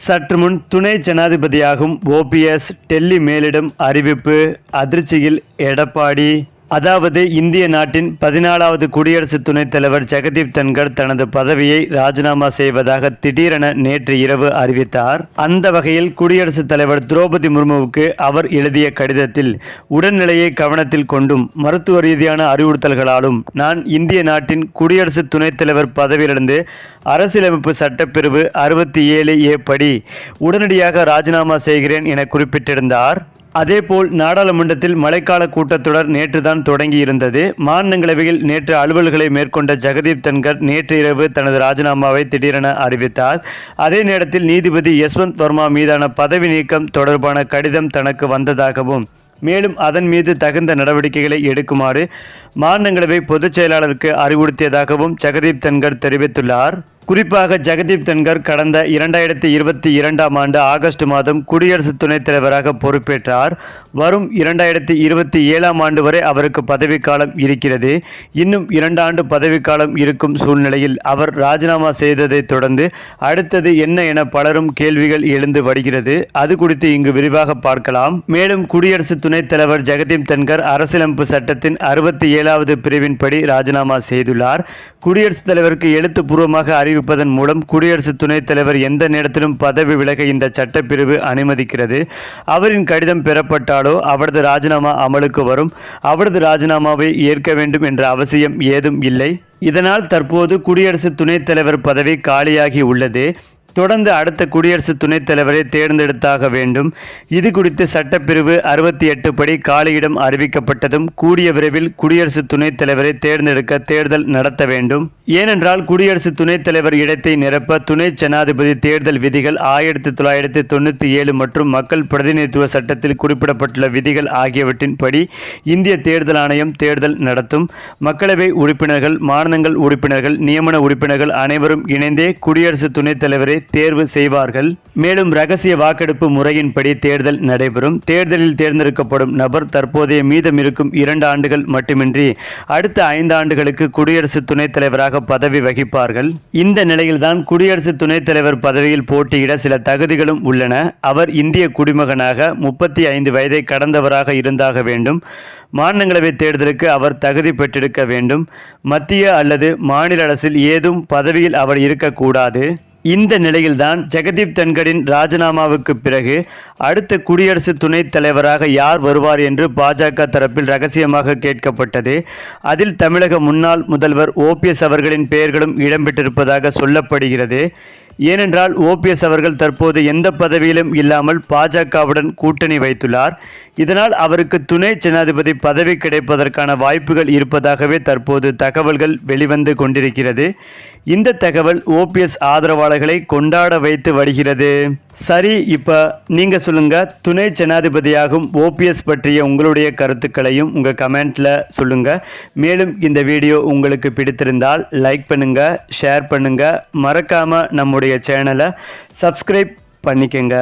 சற்று முன் துணை ஜனாதிபதியாகும் ஓபிஎஸ் டெல்லி மேலிடம் அறிவிப்பு அதிர்ச்சியில் எடப்பாடி அதாவது இந்திய நாட்டின் பதினாலாவது குடியரசு துணைத் தலைவர் ஜெகதீப் தன்கர் தனது பதவியை ராஜினாமா செய்வதாக திடீரென நேற்று இரவு அறிவித்தார். அந்த வகையில் குடியரசுத் தலைவர் திரௌபதி முர்முவுக்கு அவர் எழுதிய கடிதத்தில் உடல்நிலையை கவனத்தில் கொண்டும் மருத்துவ ரீதியான அறிவுறுத்தல்களாலும் நான் இந்திய நாட்டின் குடியரசு துணைத் தலைவர் பதவியிலிருந்து அரசியலமைப்பு சட்டப்பிரிவு அறுபத்தி ஏழு ஏ படி உடனடியாக ராஜினாமா செய்கிறேன் என குறிப்பிட்டிருந்தார். அதேபோல் நாடாளுமன்றத்தில் மழைக்கால கூட்டத்தொடர் நேற்றுதான் தொடங்கியிருந்தது. மாநிலங்களவையில் நேற்று அலுவல்களை மேற்கொண்ட ஜெகதீப் தன்கர் நேற்று இரவு தனது ராஜினாமாவை திடீரென அறிவித்தார். அதே நேரத்தில் நீதிபதி யஸ்வந்த் வர்மா மீதான பதவி நீக்கம் தொடர்பான கடிதம் தனக்கு வந்ததாகவும் மேலும் அதன் மீது தகுந்த நடவடிக்கைகளை எடுக்குமாறு மாநிலங்களவை பொதுச் செயலாளருக்கு அறிவுறுத்தியதாகவும் ஜெகதீப் தன்கர் தெரிவித்துள்ளார். குறிப்பாக ஜெகதீப் தன்கர் கடந்த இரண்டாயிரத்தி இருபத்தி இரண்டாம் ஆண்டு ஆகஸ்ட் மாதம் குடியரசு துணைத் தலைவராக பொறுப்பேற்றார். வரும் இரண்டாயிரத்தி இருபத்தி ஏழாம் ஆண்டு வரை அவருக்கு பதவிக்காலம் இருக்கிறது. இன்னும் இரண்டு ஆண்டு பதவிக்காலம் இருக்கும் சூழ்நிலையில் அவர் ராஜினாமா செய்ததைத் தொடர்ந்து அடுத்தது என்ன என பலரும் கேள்விகள் எழுந்து வருகிறது. அது குறித்து இங்கு விரிவாக பார்க்கலாம். மேலும் குடியரசு துணைத் தலைவர் ஜெகதீப் தன்கர் அரசியலமைப்பு சட்டத்தின் அறுபத்தி ஏழாவது பிரிவின்படி ராஜினாமா செய்துள்ளார். குடியரசுத் தலைவருக்கு எழுத்துப்பூர்வமாக அறிவிப்பதன் மூலம் குடியரசு துணைத் தலைவர் எந்த நேரத்திலும் பதவி விலக இந்த சட்டப்பிரிவு அனுமதிக்கிறது. அவரின் கடிதம் பெறப்பட்டாலோ அவரது ராஜினாமா அமலுக்கு வரும். அவரது ராஜினாமாவை ஏற்க வேண்டும் என்ற அவசியம் ஏதும் இல்லை. இதனால் தற்போது குடியரசு துணைத் தலைவர் பதவி காலியாகி உள்ளது. தொடர்ந்து அடுத்த குடியரசு துணைத் தலைவரை தேர்ந்தெடுத்தாக வேண்டும். இது குறித்து சட்டப்பிரிவு அறுபத்தி எட்டு படி காலியிடம் அறிவிக்கப்பட்டதும் கூடிய விரைவில் குடியரசு துணைத் தலைவரை தேர்ந்தெடுக்க தேர்தல் நடத்த வேண்டும். ஏனென்றால் குடியரசு துணைத் தலைவர் இடத்தை நிரப்ப துணை ஜனாதிபதி தேர்தல் விதிகள் ஆயிரத்தி தொள்ளாயிரத்தி தொண்ணூற்றி ஏழு மற்றும் மக்கள் பிரதிநிதித்துவ சட்டத்தில் குறிப்பிடப்பட்டுள்ள விதிகள் ஆகியவற்றின் படி இந்திய தேர்தல் ஆணையம் தேர்தல் நடத்தும். மக்களவை உறுப்பினர்கள் மாநிலங்கள் உறுப்பினர்கள் நியமன உறுப்பினர்கள் அனைவரும் இணைந்தே குடியரசு துணைத் தலைவரை தேர்வு செய்வார்கள். மேலும் ரகசிய வாக்கெடுப்பு முறையின்படி தேர்தல் நடைபெறும். தேர்தலில் தேர்ந்தெடுக்கப்படும் நபர் தற்போதைய மீதம் இருக்கும் இரண்டு ஆண்டுகள் மட்டுமின்றி அடுத்த ஐந்து ஆண்டுகளுக்கு குடியரசு துணைத் தலைவராக பதவி வகிப்பார்கள். இந்த நிலையில்தான் குடியரசு துணைத் தலைவர் பதவியில் போட்டியிட சில தகுதிகளும் உள்ளன. அவர் இந்திய குடிமகனாக முப்பத்தி ஐந்து வயதை கடந்தவராக இருந்தாக வேண்டும். மாநிலங்களவை தேர்தலுக்கு அவர் தகுதி பெற்றிருக்க வேண்டும். மத்திய அல்லது மாநில அரசில் ஏதும் பதவியில் அவர் இருக்கக்கூடாது. இந்த நிலையில்தான் ஜெகதீப் தன்கரின் ராஜினாமாவுக்கு பிறகு அடுத்த குடியரசு துணைத் தலைவராக யார் வருவார் என்று பாஜக தரப்பில் ரகசியமாக கேட்கப்பட்டது. அதில் தமிழக முன்னாள் முதல்வர் ஓபிஎஸ் அவர்களின் பெயர்களும் இடம்பெற்றிருப்பதாக சொல்லப்படுகிறது. ஏனென்றால் ஓபிஎஸ் அவர்கள் தற்போது எந்த பதவியிலும் இல்லாமல் பாஜகவுடன் கூட்டணி வைத்துள்ளார். இதனால் அவருக்கு துணை ஜனாதிபதி பதவி கிடைப்பதற்கான வாய்ப்புகள் இருப்பதாகவே தற்போது தகவல்கள் வெளிவந்து கொண்டிருக்கிறது. இந்த தகவல் ஓபிஎஸ் ஆதரவாளர்களை கொண்டாட வைத்து வருகிறது. சரி இப்போ நீங்கள் சொல்லுங்கள் துணை ஜனாதிபதியாகும் ஓபிஎஸ் பற்றிய உங்களுடைய கருத்துக்களையும் உங்கள் கமெண்ட்டில் சொல்லுங்கள் மேலும் இந்த வீடியோ உங்களுக்கு பிடித்திருந்தால் லைக் பண்ணுங்கள் ஷேர் பண்ணுங்கள் மறக்காமல் நம்முடைய சேனலை சப்ஸ்கிரைப் பண்ணிக்கங்க.